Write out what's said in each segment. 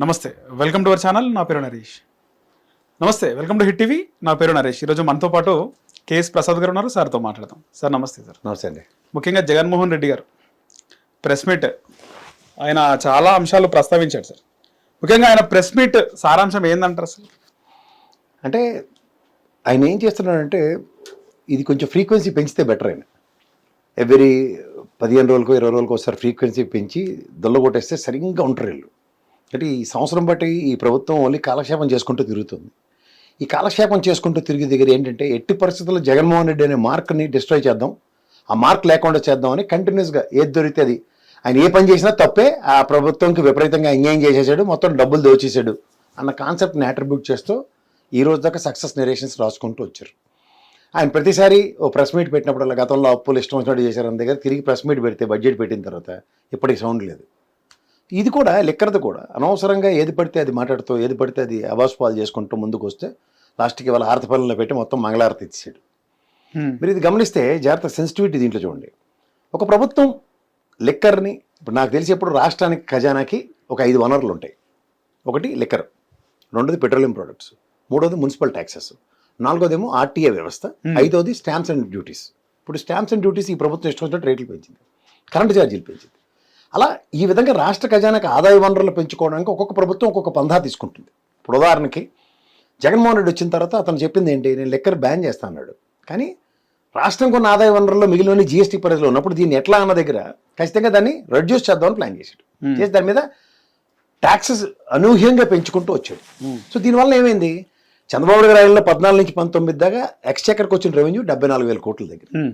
నమస్తే welcome to our channel. నా పేరు నరేష్. నమస్తే వెల్కమ్ టు హిట్ టీవీ. నా పేరు నరేష్. ఈరోజు మనతో పాటు కేఎస్ ప్రసాద్ గారు ఉన్నారు. సార్తో మాట్లాడదాం. సార్ నమస్తే సార్. నమస్తే అండి. ముఖ్యంగా జగన్మోహన్ రెడ్డి గారు ప్రెస్ మీట్ ఆయన చాలా అంశాలు ప్రస్తావించాడు సార్. ముఖ్యంగా ఆయన ప్రెస్ మీట్ సారాంశం ఏందంటారు అసలు అంటే ఆయన ఏం చేస్తున్నాడంటే ఇది కొంచెం ఫ్రీక్వెన్సీ పెంచితే బెటర్ ఆయన. ఎవ్రీ పదిహేను రోజులకు ఇరవై రోజులకు ఒకసారి ఫ్రీక్వెన్సీ పెంచి దొల్లగొట్టేస్తే సరిగ్గా ఉంటారు వీళ్ళు. అంటే ఈ సంవత్సరం బట్టి ఈ ప్రభుత్వం ఓన్లీ కాలక్షేపం చేసుకుంటూ తిరుగుతుంది. ఈ కాలక్షేపం చేసుకుంటూ తిరిగి దగ్గర ఏంటంటే ఎట్టి పరిస్థితుల్లో జగన్మోహన్ రెడ్డి అనే మార్క్ని డిస్ట్రాయ్ చేద్దాం. ఆ మార్క్ లేకుండా చేద్దామని కంటిన్యూస్గా ఏది దొరికితే అది. ఆయన ఏ పని చేసినా తప్పే ఆ ప్రభుత్వంకి విపరీతంగా అన్యాయం చేసేసాడు మొత్తం డబ్బులు దోచేసాడు అన్న కాన్సెప్ట్ని అట్రిబ్యూట్ చేస్తూ ఈ రోజు దాకా సక్సెస్ నెరేషన్స్ రాసుకుంటూ వచ్చారు. ఆయన ప్రతిసారి ఓ ప్రెస్ మీట్ పెట్టినప్పుడు గతంలో అప్పులు ఇష్టం వచ్చినట్టు చేశారు దగ్గర తిరిగి ప్రెస్ మీట్ పెడితే బడ్జెట్ పెట్టిన తర్వాత ఇప్పటికి సౌండ్ లేదు. ఇది కూడా లెక్కరది కూడా. అనవసరంగా ఏది పడితే అది మాట్లాడుతూ ఏది పడితే అది అవాస్పాలు చేసుకుంటూ ముందుకు వస్తే లాస్ట్కి వాళ్ళ ఆరతి పనుల్లో పెట్టి మొత్తం మంగళారతి ఇచ్చాడు హ్మ్. మీరు ఇది గమనిస్తే జాగ్రత్త సెన్సిటివిటీ దీంట్లో చూడండి. ఒక ప్రభుత్వం లిక్కర్ని ఇప్పుడు నాకు తెలిసి ఎప్పుడు రాష్ట్రానికి ఖజానాకి ఒక ఐదు వనరులు ఉంటాయి. ఒకటి లిక్కర్ రెండోది పెట్రోలియం ప్రొడక్ట్స్ మూడోది మున్సిపల్ ట్యాక్సెస్ నాలుగోదేమో ఆర్టీఏ వ్యవస్థ ఐదోది స్టాంప్స్ అండ్ డ్యూటీస్. ఇప్పుడు స్టాంప్స్ అండ్ డ్యూటీస్ ఈ ప్రభుత్వం ఇష్టం వచ్చినట్టు రేట్లు పెంచింది. కరెంటు ఛార్జీలు పెంచింది. అలా ఈ విధంగా రాష్ట్ర ఖజానాకి ఆదాయ వనరులు పెంచుకోవడానికి ఒక్కొక్క ప్రభుత్వం ఒక్కొక్క పంధా తీసుకుంటుంది. ఇప్పుడు ఉదాహరణకి జగన్మోహన్ రెడ్డి వచ్చిన తర్వాత అతను చెప్పింది ఏంటి? నేను లెక్కర్ బ్యాన్ చేస్తా అన్నాడు. కానీ రాష్ట్రం కొన్ని ఆదాయ వనరుల్లో మిగిలిన జీఎస్టీ పరిధిలో ఉన్నప్పుడు దీన్ని ఎట్లా అన్న దగ్గర ఖచ్చితంగా దాన్ని రెడ్యూస్ చేద్దామని ప్లాన్ చేశాడు. చేసి దాని మీద ట్యాక్సెస్ అనూహ్యంగా పెంచుకుంటూ వచ్చాడు. సో దీనివల్ల ఏమైంది? చంద్రబాబు గారి ఆయనలో పద్నాలుగు నుంచి పంతొమ్మిది దాకా ఎక్స్చెక్కర్కి వచ్చిన రెవెన్యూ డెబ్బై నాలుగు వేల కోట్ల దగ్గర. హ్మ్.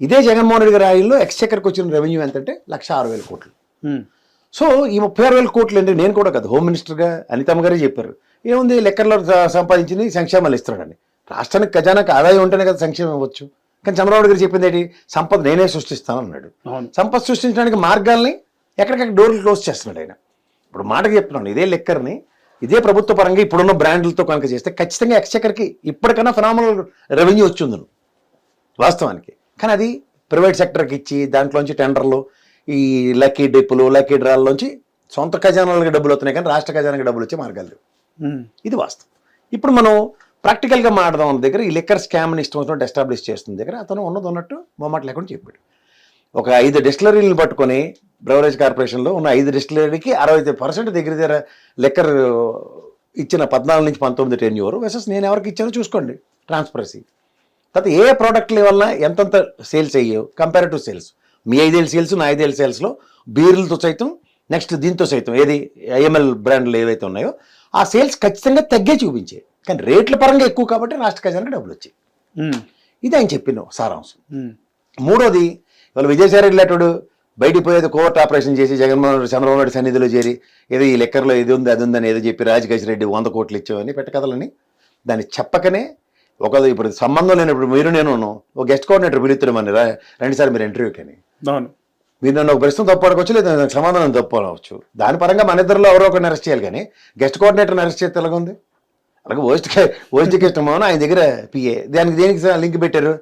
ఇదే జగన్మోహన్ రెడ్డి గారి ఆయనలో ఎక్స్చెక్కర్కి వచ్చిన రెవెన్యూ ఎంతంటే లక్ష ఆరు వేల కోట్లు. సో ఈ ముప్పై ఆరు వేల కోట్లు అంటే నేను కూడా కాదు. హోమ్ మినిస్టర్గా అనితమ్మ గారే చెప్పారు. ఏముంది? లెక్కర్లో సంపాదించింది సంక్షేమాలు ఇస్తున్నాడని. రాష్ట్రానికి ఖజానాకి ఆదాయం ఉంటేనే కదా సంక్షేమం ఇవ్వచ్చు. కానీ చంద్రబాబు గారు చెప్పింది ఏంటి? సంపద నేనే సృష్టిస్తాను అన్నాడు. సంపద సృష్టించడానికి మార్గాల్ని ఎక్కడికక్కడ డోర్లు క్లోజ్ చేస్తున్నాడు ఆయన. ఇప్పుడు మాటకి చెప్తున్నాను ఇదే లెక్కర్ని ఇదే ప్రభుత్వ పరంగా ఇప్పుడున్న బ్రాండ్లతో కనుక చేస్తే ఖచ్చితంగా ఎక్స్చెక్కర్కి ఇప్పటికన్నా ఫినామినల్ రెవెన్యూ వచ్చింది వాస్తవానికి. కానీ అది ప్రైవేట్ సెక్టర్కి ఇచ్చి దాంట్లోంచి టెండర్లు ఈ లక్కీ డిప్పులు లక్కీ డ్రాల్లోంచి సొంత ఖజానాలకు డబ్బులు వస్తున్నాయి కానీ రాష్ట్ర ఖజానాకి డబ్బులు వచ్చే మార్గాలు లేవు. ఇది వాస్తవం. ఇప్పుడు మనం ప్రాక్టికల్గా మాట్లాడదాం దగ్గర ఈ లిక్కర్ స్కామ్ని ఇష్టం వచ్చినట్టు ఎస్టాబ్లిష్ చేస్తున్న దగ్గర అతను ఉన్నది ఉన్నట్టు మొమ్మట లేకుండా చెప్పాడు. ఒక ఐదు డిస్టిలరీలను పట్టుకొని బ్రవరేజ్ కార్పొరేషన్లో ఉన్న ఐదు డిస్టిలరీకి అరవై పర్సెంట్ దగ్గర దగ్గర లెక్కర్ ఇచ్చిన పద్నాలుగు నుంచి పంతొమ్మిది టెన్ యూర్ వెసెస్ నేను ఎవరికి ఇచ్చానో చూసుకోండి ట్రాన్స్పరసీ తర్వాత ఏ ప్రోడక్ట్ల వల్ల ఎంతెంత సేల్స్ అయ్యావు కంపేర్ టు సేల్స్. మీ ఐదేళ్ళ సేల్స్ నా ఐదేళ్ళ సేల్స్లో బీర్లతో సైతం నెక్స్ట్ దీంతో సైతం ఏది ఐఎంఎల్ బ్రాండ్లు ఏవైతే ఉన్నాయో ఆ సేల్స్ ఖచ్చితంగా తగ్గే చూపించాయి కానీ రేట్ల పరంగా ఎక్కువ కాబట్టి రాష్ట్ర ఖజానాకి డబ్బులు వచ్చాయి. ఇది ఆయన చెప్పిన సారాంశం. మూడోది ఇవాళ విజయసాయి రెడ్డి బయటికి పోయేది కోర్టు ఆపరేషన్ చేసి జగన్మోహన్ రెడ్డి చంద్రబాబు నాయుడు సన్నిధిలో చేరి ఏదో ఈ లెక్కర్లో ఇది ఉంది అది ఉందని ఏదో చెప్పి రాజకేష్ రెడ్డి వంద కోట్లు ఇచ్చావని పెట్టకథలని దాన్ని చెప్పకనే ఒక ఇప్పుడు సంబంధం లేనప్పుడు మీరు నేను ఒక గెస్ట్ కోఆర్డినేటర్ పిలుస్తున్నామని రా రండి సార్ మీరు ఇంటర్వ్యూకి అని అవును. మీరు నన్ను ఒక ప్రశ్న తప్పు అడగవచ్చు లేదా నాకు సమాధానం తప్పు అనవచ్చు దాని పరంగా మన ఇద్దరిలో ఎవరో ఒకరిని అరెస్ట్ చేయాలి కానీ గెస్ట్ కోఆర్డినేటర్ని అరెస్ట్ చేస్తే ఎలాగ ఉంది అలాగే ఓస్ట్ ఓస్ట్ కృష్ణమోహన్ ఆయన దగ్గర పిఏ దానికి దేనికి లింక్ పెట్టారు?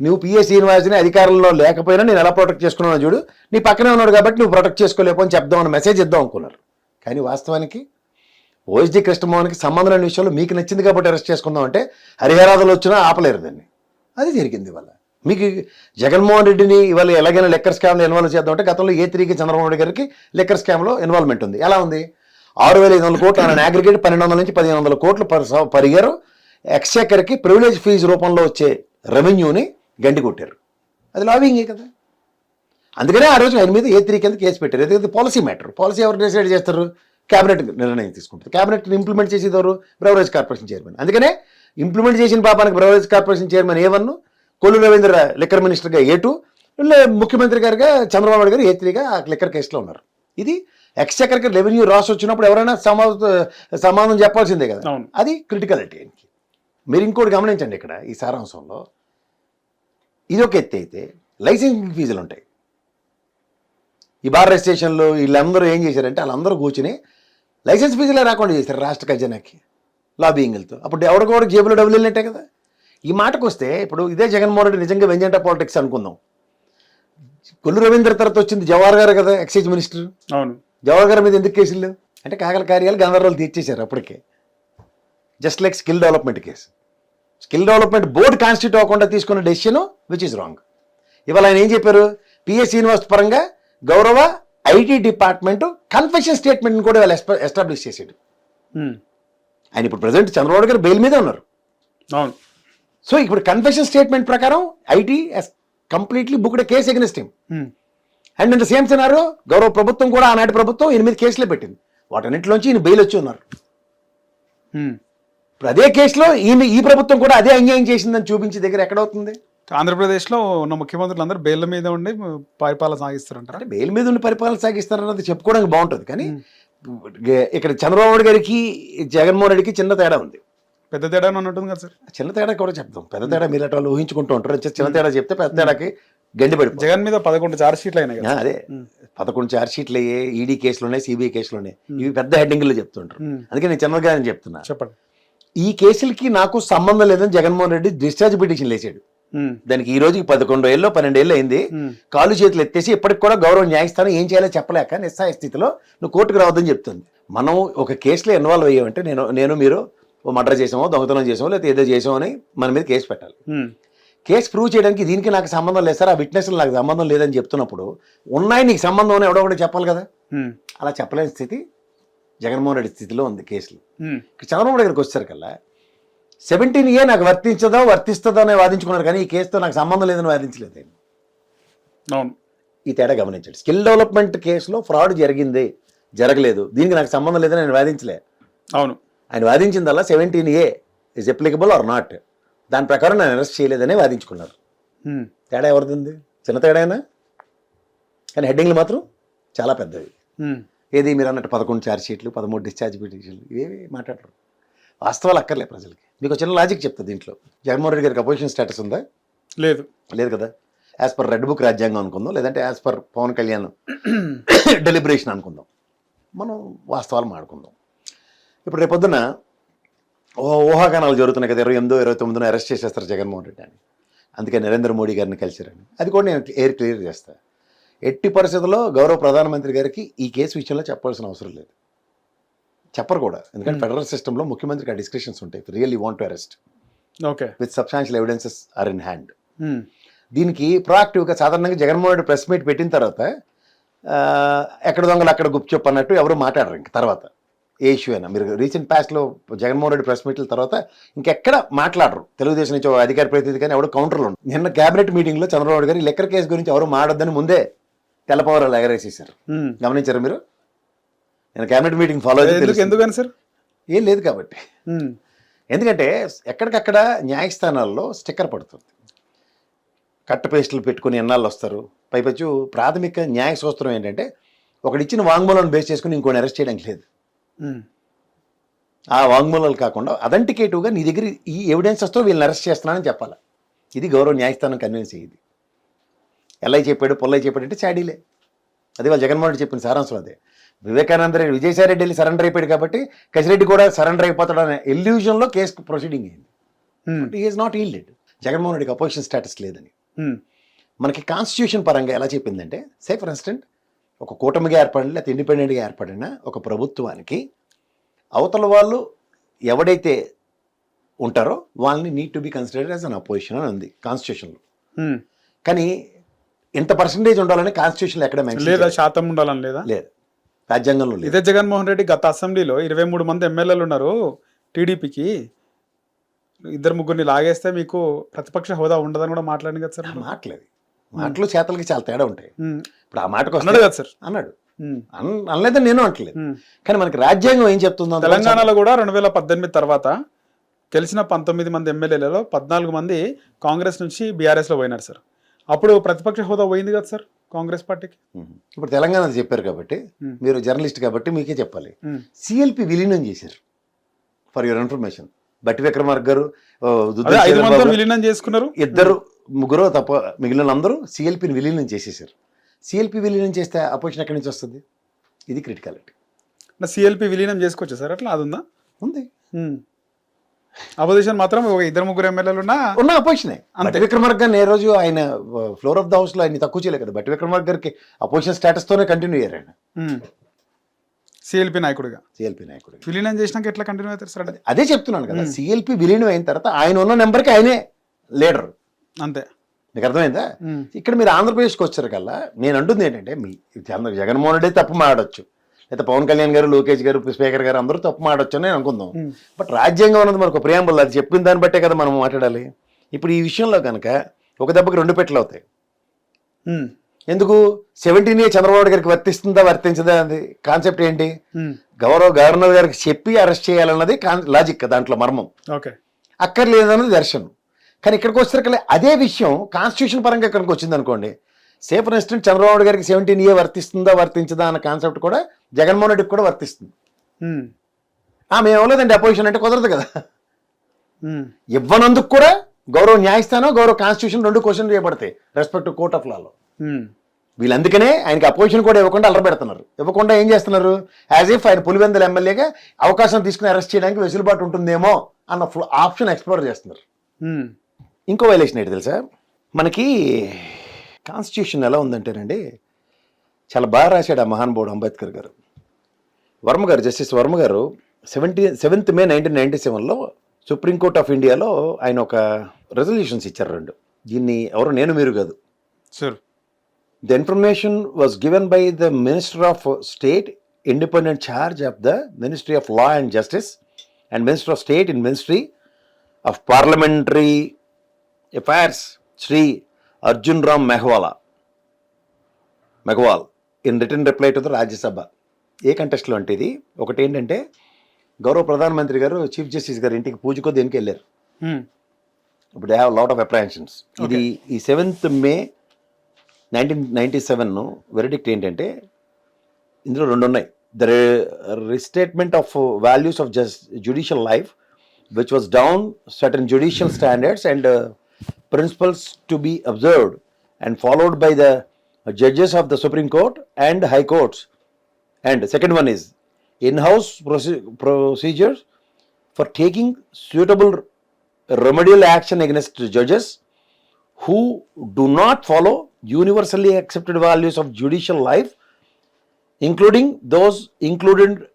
నువ్వు పిఏ శ్రీనివాసుని అధికారంలో లేకపోయినా నేను ఎలా ప్రొటెక్ట్ చేసుకున్నాను చూడు. నీ పక్కనే ఉన్నాడు కాబట్టి నువ్వు ప్రొటెక్ట్ చేసుకోలేపు అని మెసేజ్ ఇద్దాం అనుకున్నారు. కానీ వాస్తవానికి ఓఎస్డి కృష్ణమోహన్కి సంబంధం లేని విషయంలో మీకు నచ్చింది కాబట్టి అరెస్ట్ చేసుకుందాం అంటే హరిహరాదులు వచ్చినా ఆపలేరు దాన్ని. అది జరిగింది వాళ్ళ మీకు జగన్మోహన్ రెడ్డిని ఇవాళ ఎలాగైనా లెక్కర్ స్కామ్లో ఇన్వాల్వ్ చేద్దాం అంటే గతంలో ఏ త్రీకి చంద్రబాబు నాయుడు గారికి లెక్కర్ స్కామ్లో ఇన్వాల్వ్మెంట్ ఉంది. ఎలా ఉంది? ఆరు వేల ఐదు వందల కోట్లు ఆయన అగ్రిగేట్ పన్నెండు వందల నుంచి పదిహేను వందల కోట్లు పర్ ఎక్స్చేకర్కి ప్రివిలేజ్ ఫీజు రూపంలో వచ్చే రెవెన్యూని గండి కొట్టారు. అది లాబింగే కదా. అందుకనే ఆ రోజు ఆయన మీద ఏ త్రీ కింద కేసు పెట్టారు. ఎందుకంటే పాలసీ మ్యాటర్ పాలసీ ఎవరు డిసైడ్ చేస్తారు? క్యాబినెట్ నిర్ణయం తీసుకుంటుంది. క్యాబినెట్ ఇంప్లిమెంట్ చేసేదారు బ్రవరేజ్ కార్పొరేషన్ చైర్మన్ అందుకనే ఇంప్లిమెంట్ చేసిన పాపానికి beverage corporation chairman A one Kollu Ravindra liquor మినిస్టర్గా ఏ టూ ముఖ్యమంత్రి గారుగా చంద్రబాబు నాయుడు గారు ఏ త్రీగా లిక్కర్ కేసులో ఉన్నారు. ఇది ఎక్స్చెకర్కి రెవెన్యూ రాసి వచ్చినప్పుడు ఎవరైనా సమాధానం సమాధానం చెప్పాల్సిందే కదా. అది క్రిటికాలిటీ ఆయనకి. మీరు ఇంకోటి గమనించండి ఇక్కడ ఈ సారాంశంలో. ఇది ఒక ఎత్తి అయితే లైసెన్సింగ్ ఫీజులు ఉంటాయి. ఈ బార్ స్టేషన్లో వీళ్ళందరూ ఏం చేశారంటే వాళ్ళందరూ కూర్చుని లైసెన్స్ ఫీజులే రాకుండా చేశారు రాష్ట్ర ఖజానాకి లాబింగ్లతో అప్పుడు ఎవరికొకటి జేబులో డబ్బులు వెళ్ళినట్టే కదా. ఈ మాటకు వస్తే ఇప్పుడు ఇదే జగన్మోహన్ రెడ్డి నిజంగా వెంజంట పాలిటిక్స్ అనుకుందాం. కొల్లు రవీంద్ర తర్వాత వచ్చింది జవహర్ గారు కదా ఎక్సైజ్ మినిస్టర్ అవును. జవహర్ గారి మీద ఎందుకు కేసులు అంటే కాకల కార్యాలు గంధర్వాలు తీర్చేశారు అప్పటికే. Just like skill development case skill development board constitute అవ్వకుండా తీసుకున్న డెసిషన్ విచ్ ఇస్ రాంగ్ ఇవాళ ఆయన ఏం చెప్పారు? పిఎస్ యూనివర్సిటీ పరంగా గౌరవ ఐటీ డిపార్ట్మెంట్ కన్ఫెషన్ స్టేట్మెంట్ కూడా వాళ్ళు ఎస్టాబ్లిష్ చేసాడు. ఆయన ఇప్పుడు ప్రజెంట్ చంద్రబాబు గారు బెయిల్ మీదే ఉన్నారు. అవును. సో ఇప్పుడు కన్ఫెషన్ స్టేట్మెంట్ ప్రకారం it completely booked case against him. And అంటే సేమ్ సినారో గౌరవ ప్రభుత్వం కూడా ఆనాటి ప్రభుత్వం ఎనిమిది కేసులే పెట్టింది. వాటన్నిటిలోంచి ఈయన బెయిల్ వచ్చి ఉన్నారు. ఉమ్. ఇప్పుడు అదే కేసులో ఈయన ఈ ప్రభుత్వం కూడా అదే అన్యాయం చేసిందని చూపించి దగ్గర ఎక్కడవుతుంది ఆంధ్రప్రదేశ్లో ఉన్న ముఖ్యమంత్రులు అందరూ బెయిల్ మీద ఉండి పరిపాలన సాగిస్తారంటారా? అంటే బెయిల్ మీద ఉండి పరిపాలన సాగిస్తారన్నది చెప్పుకోవడానికి బాగుంటుంది. కానీ ఇక్కడ చంద్రబాబు గారికి జగన్మోహన్ రెడ్డికి చిన్న తేడా ఉంది. పెద్ద తేడా ఉన్నట్టుంది కదా సార్? చిన్న తేడా కూడా చెప్తాం పెద్ద తేడా మీరు అట్లా ఊహించుకుంటూ ఉంటారు. చిన్న తేడా చెప్తే పెద్ద తేడాకి గండి పడిపోతుంది జగన్ మీద పదకొండు చార్జ్ షీట్లు అయినాయి అదే. పదకొండు చార్జ్ షీట్లు అయ్యే ఈడీ కేసులు ఉన్నాయి సిబిఐ కేసులు ఉన్నాయి. ఇవి పెద్ద హెడ్డింగ్లు చెప్తుంటారు. అందుకే నేను చిన్నగా నేను చెప్తున్నా. చెప్పండి. ఈ కేసులకి నాకు సంబంధం లేదని జగన్మోహన్ రెడ్డి డిశ్చార్జ్ పిటిషన్ వేసాడు ఉమ్. దానికి ఈ రోజుకి పదకొండు ఏళ్ళు పన్నెండు ఏళ్ళు అయింది. కాలు చేతులు ఎత్తేసి ఇప్పటికి కూడా గౌరవ న్యాయస్థానం ఏం చేయాలో చెప్పలేక నిస్సాయ స్థితిలో నువ్వు కోర్టుకు రావద్దని చెప్తుంది. మనం ఒక కేసులో ఇన్వాల్వ్ అయ్యామంటే నేను నేను మీరు ఓ మర్డర్ చేసామో దొంగతనం చేసామో లేకపోతే ఏదో చేసామో అని మన మీద కేసు పెట్టాలి. కేసు ప్రూవ్ చేయడానికి దీనికి నాకు సంబంధం లేదు సార్ ఆ విట్నెస్లు నాకు సంబంధం లేదని చెప్తున్నప్పుడు ఉన్నాయి నీకు సంబంధం అని ఎవడో ఒకటి చెప్పాలి కదా. అలా చెప్పలేని స్థితి జగన్మోహన్ రెడ్డి స్థితిలో ఉంది కేసులు. చంద్రబాబు దగ్గరికి వచ్చారు కల్లా సెవెంటీన్ ఏ నాకు వర్తించదో వర్తిస్తుందో అని వాదించుకున్నారు కానీ ఈ కేసుతో నాకు సంబంధం లేదని వాదించలేదు ఆయన. అవును. ఈ తేడా గమనించండి. స్కిల్ డెవలప్మెంట్ కేసులో ఫ్రాడ్ జరిగింది జరగలేదు. దీనికి నాకు సంబంధం లేదని ఆయన వాదించలే. అవును. ఆయన వాదించిందల్లా seventeen A is applicable or not దాని ప్రకారం నేను అరెస్ట్ చేయలేదని వాదించుకున్నారు. తేడా ఎవరిది చిన్న తేడానా కానీ హెడ్డింగ్లు మాత్రం చాలా పెద్దవి. ఏది మీరు అన్నట్టు పదకొండు ఛార్జ్ షీట్లు పదమూడు డిశ్చార్జ్ పిటిషన్లు ఇవేవి మాట్లాడరు. వాస్తవాలు అక్కర్లే ప్రజలకి. మీకు చిన్న లాజిక్ చెప్తా దీంట్లో. జగన్మోహన్ రెడ్డి గారికి అపోజిషన్ స్టేటస్ ఉందా? లేదు. లేదు కదా. యాజ్ పర్ రెడ్ బుక్ రాజ్యాంగం అనుకుందాం లేదంటే as per Pawan Kalyan deliberation అనుకుందాం. మనం వాస్తవాలు మాడుకుందాం ఇప్పుడు రేపొద్దున ఓ ఊహాగానాలు జరుగుతున్నాయి కదా ఇరవై ఎనిమిదో ఇరవై తొమ్మిదిన అరెస్ట్ చేసేస్తారు జగన్మోహన్ రెడ్డి అని. అందుకే నరేంద్ర మోడీ గారిని కలిసిరని అది కూడా నేను ఎయిర్ క్లియర్ చేస్తా. ఎట్టి పరిస్థితుల్లో గౌరవ ప్రధానమంత్రి గారికి ఈ కేసు విషయంలో చెప్పాల్సిన అవసరం లేదు. చెప్పరు కూడా. ఎందుకంటే ఫెడరల్ సిస్టంలో ముఖ్యమంత్రికి ఆ డిస్క్రిప్షన్స్ ఉంటాయి. Really want to arrest okay. With substantial evidences are in hand. దీనికి ప్రొయాక్టివ్గా సాధారణంగా జగన్మోహన్ రెడ్డి ప్రెస్ మీట్ పెట్టిన తర్వాత ఎక్కడ దొంగలు అక్కడ గుప్చొప్ అన్నట్టు ఎవరు మాట్లాడరు ఇంక తర్వాత. ఏ ఇష్యూ అయినా మీరు రీసెంట్ పాస్ట్లో జగన్మోహన్ రెడ్డి ప్రెస్ మీట్ల తర్వాత ఇంకెక్కడ మాట్లాడరు. తెలుగుదేశం నుంచి అధికార ప్రతినిధి కానీ ఎవరు కౌంటర్లో ఉండరు. నిన్న కేబినెట్ మీటింగ్లో చంద్రబాబు గారు లెక్కర్ కేసు గురించి ఎవరు మాడొద్దని ముందే తెల్లపవరాలు ఎగరేసేసారు. గమనించారు మీరు? నేను కేబినెట్ మీటింగ్ ఫాలో ఎందుకని సార్? ఏం లేదు కాబట్టి. ఎందుకంటే ఎక్కడికక్కడ న్యాయస్థానాల్లో స్టిక్కర్ పడుతుంది. కట్ట పేస్టులు పెట్టుకుని ఎన్నాళ్ళు వస్తారు. పైపచ్చు ప్రాథమిక న్యాయ సూత్రం ఏంటంటే ఒకడు ఇచ్చిన వాంగ్మూలాన్ని బేస్ చేసుకుని ఇంకోటి అరెస్ట్ చేయడానికి లేదు. ఆ వాంగ్మూలాలు కాకుండా అథెంటికేటివ్గా నీ దగ్గర ఈ ఎవిడెన్సెస్తో వీళ్ళని అరెస్ట్ చేస్తున్నానని చెప్పాలి. ఇది గౌరవ న్యాయస్థానం కన్విన్స్ అయ్యేది. ఎల్ఐ చెప్పాడు పొల్లై చెప్పాడు అంటే చాడీలే. అది వాళ్ళు జగన్మోహన్ రెడ్డి చెప్పిన సారాంశం అదే. వివేకానంద రెడ్డి విజయసాయి రెడ్డి వెళ్ళి సరెండర్ అయిపోయాడు కాబట్టి కసిరెడ్డి కూడా సరెండర్ అయిపోతాడు అనే ఎల్యూజన్లో కేసు ప్రొసీడింగ్ అయింది. But is not yielded Jaganmohan రెడ్డికి అపోజిషన్ స్టేటస్ లేదని. మనకి కాన్స్టిట్యూషన్ పరంగా ఎలా చెప్పిందంటే సే ఫర్ ఇన్స్టెంట్ ఒక కూటమిగా ఏర్పడిన లేకపోతే ఇండిపెండెంట్గా ఏర్పడిన ఒక ప్రభుత్వానికి అవతల వాళ్ళు ఎవడైతే ఉంటారో వాళ్ళని need to be considered as an opposition అని ఉంది కాన్స్టిట్యూషన్లో. కానీ ఇంత పర్సంటేజ్ ఉండాలని కాన్స్టిట్యూషన్లో ఎక్కడ లేదా. శాతం ఉండాలని లేదా? లేదు. రాజ్యాంగంలో లేదు. ఇదే జగన్మోహన్ రెడ్డి గత అసెంబ్లీలో ఇరవై మూడు మంది ఎమ్మెల్యేలు ఉన్నారు టీడీపీకి. ఇద్దరు ముగ్గురిని లాగేస్తే మీకు ప్రతిపక్ష హోదా ఉండదని కూడా మాట్లాడింది కదా సార్ ఆ మాటలేదు మాటలు చేతలకి చాలా తేడా ఉంటాయి. ఇప్పుడు ఆ మాటకు అన్నాడు కదా సార్. అన్నాడు. అనలేదని నేను అంటలేదు. కానీ మనకి రాజ్యాంగం ఏం చెప్తుందో తెలంగాణలో కూడా రెండు వేల పద్దెనిమిది తర్వాత గెలిచిన పంతొమ్మిది మంది ఎమ్మెల్యేలలో పద్నాలుగు మంది కాంగ్రెస్ నుంచి బీఆర్ఎస్లో పోయినారు సార్. అప్పుడు ప్రతిపక్ష హోదా పోయింది కదా సార్ కాంగ్రెస్ పార్టీకి. ఇప్పుడు తెలంగాణ చెప్పారు కాబట్టి. మీరు జర్నలిస్ట్ కాబట్టి మీకే చెప్పాలి. సిఎల్పి విలీనం చేశారు. ఫర్ యువర్ ఇన్ఫర్మేషన్ బట్టి విక్రమార్క గారు విలీనం చేసుకున్నారు. ఇద్దరు ముగ్గురు తప్ప మిగిలిన అందరూ సిఎల్పిని విలీనం చేసేసారు సిఎల్పి విలీనం చేస్తే అపోజిషన్ ఎక్కడి నుంచి వస్తుంది? ఇది క్రిటికాలిటీ సిఎల్పి విలీనం చేసుకోవచ్చు సార్? అట్లా అది ఉందా? ఉంది. అపోజిషన్ మాత్రం ఒక ఇద్దరు ముగ్గురు ఎమ్మెల్యేలు ఉన్నా ఉన్న అపోజిషనే బట్టి విక్రమార్క గారిని ఏ రోజు ఆయన ఫ్లోర్ ఆఫ్ ద హౌస్లో ఆయన తక్కువ చేయలేదు కదా. బట్టి విక్రమార్క గారికి అపోజిషన్ స్టేటస్ తోనే కంటిన్యూ అయ్యారు ఆయన. సిఎల్పి నాయకుడిగా. సిఎల్పి నాయకుడు విలీనం చేసినాక ఎట్లా కంటిన్యూ అవుతారు సార్ అదే? చెప్తున్నాను కదా. సిఎల్పి విలీనం అయిన తర్వాత ఆయన ఉన్న నెంబర్కి ఆయనే లీడర్ అంతే. మీకు అర్థమైందా? ఇక్కడ మీరు ఆంధ్రప్రదేశ్కి వచ్చారు కల్లా నేను అంటుంది ఏంటంటే మీ చంద్ర జగన్మోహన్ రెడ్డి తప్పు మాడొచ్చు. లేదా పవన్ కళ్యాణ్ గారు లోకేష్ గారు స్పీకర్ గారు అందరూ తప్పు మాడొచ్చు అని నేను అనుకుందాం. బట్ రాజ్యాంగం అన్నది మనకు ప్రియాంబుల్ అది చెప్పిన దాన్ని బట్టే కదా మనం మాట్లాడాలి. ఇప్పుడు ఈ విషయంలో కనుక ఒక దెబ్బకి రెండు పెట్టలు అవుతాయి. ఎందుకు? సెవెంటీన్ ఏ చంద్రబాబు గారికి వర్తిస్తుందా వర్తించదా అది? కాన్సెప్ట్ ఏంటి? గౌరవ గవర్నర్ గారికి చెప్పి అరెస్ట్ చేయాలన్నది కాన్ లాజిక్ దాంట్లో మర్మం. ఓకే. అక్కర్లేదన్నది దర్శనం. కానీ ఇక్కడికి వచ్చేసరికి అదే విషయం కాన్స్టిట్యూషన్ పరంగా ఇక్కడికి వచ్చింది అనుకోండి సేఫ్ రెసిడెంట్ చంద్రబాబు గారికి సెవెంటీన్ ఏ వర్తిస్తుందా వర్తించదా అన్న కాన్సెప్ట్ కూడా జగన్మోహన్ రెడ్డికి కూడా వర్తిస్తుంది. మేము ఇవ్వలేదండి అపోజిషన్ అంటే కుదరదు కదా. ఇవ్వనందుకు కూడా గౌరవ న్యాయస్థానం గౌరవ కాన్స్టిట్యూషన్ రెండు క్వశ్చన్ చేయబడతాయి రెస్పెక్ట్ కోర్ట్ ఆఫ్ లాలో వీళ్ళందుకనే ఆయనకి అపోజిషన్ కూడా ఇవ్వకుండా అల్లరి పెడుతున్నారు. ఇవ్వకుండా ఏం చేస్తున్నారు? యాజ్ ఇఫ్ ఆయన పులివెందుల ఎమ్మెల్యేగా అవకాశం తీసుకుని అరెస్ట్ చేయడానికి వెసులుబాటు ఉంటుందేమో అన్న ఆప్షన్ ఎక్స్ప్లోర్ చేస్తున్నారు. ఇంకో వైలేషన్ ఏంటి తెలుసా? మనకి కాన్స్టిట్యూషన్ ఎలా ఉందంటేనండి చాలా బాగా రాశాడు ఆ మహాన్ బోర్డు అంబేద్కర్ గారు. వర్మగారు justice వర్మగారు seventy seventh May nineteen ninety సెవెన్లో సుప్రీంకోర్ట్ ఆఫ్ ఇండియాలో ఆయన ఒక రెజల్యూషన్స్ ఇచ్చారు రెండు. దీన్ని ఎవరు నేను మీరు కాదు. Sir the information was given by the minister of state independent charge of the ministry of law and justice and minister of state in ministry of parliamentary Affairs, Sri Arjun Ram Mehwala, Meghwal in return reply to the Rajya Sabha. A కంటెస్ట్లో అంటే ఇది? ఒకటి ఏంటంటే గౌరవ ప్రధానమంత్రి గారు chief justice గారు ఇంటికి పూజకో దేనికి వెళ్ళారు. ఇప్పుడు హ్యావ్ లాట్ ఆఫ్ అప్రహెన్షన్స్ ఇది ఈ seventh May nineteen ninety seven verdict ఏంటంటే ఇందులో రెండు ఉన్నాయి. The restatement of values of just judicial life which was down certain judicial standards and principles to be observed and followed by the judges of the Supreme Court and High Courts. And second one is in-house proce- procedures for taking suitable remedial action against judges who do not follow universally accepted values of judicial life, including those included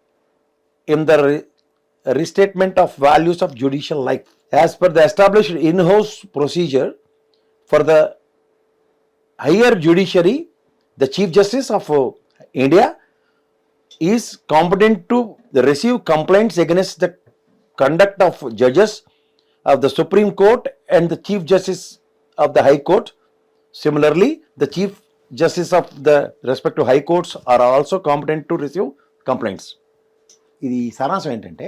in the re- restatement of values of judicial life As per the established in house procedure for the higher judiciary, the Chief Justice of uh, India is competent to receive complaints against the conduct of judges of the Supreme Court and the Chief Justice of the High Court. Similarly, the Chief Justice of the respective High Courts are also competent to receive complaints. ఇది సారాంశం ఏంటంటే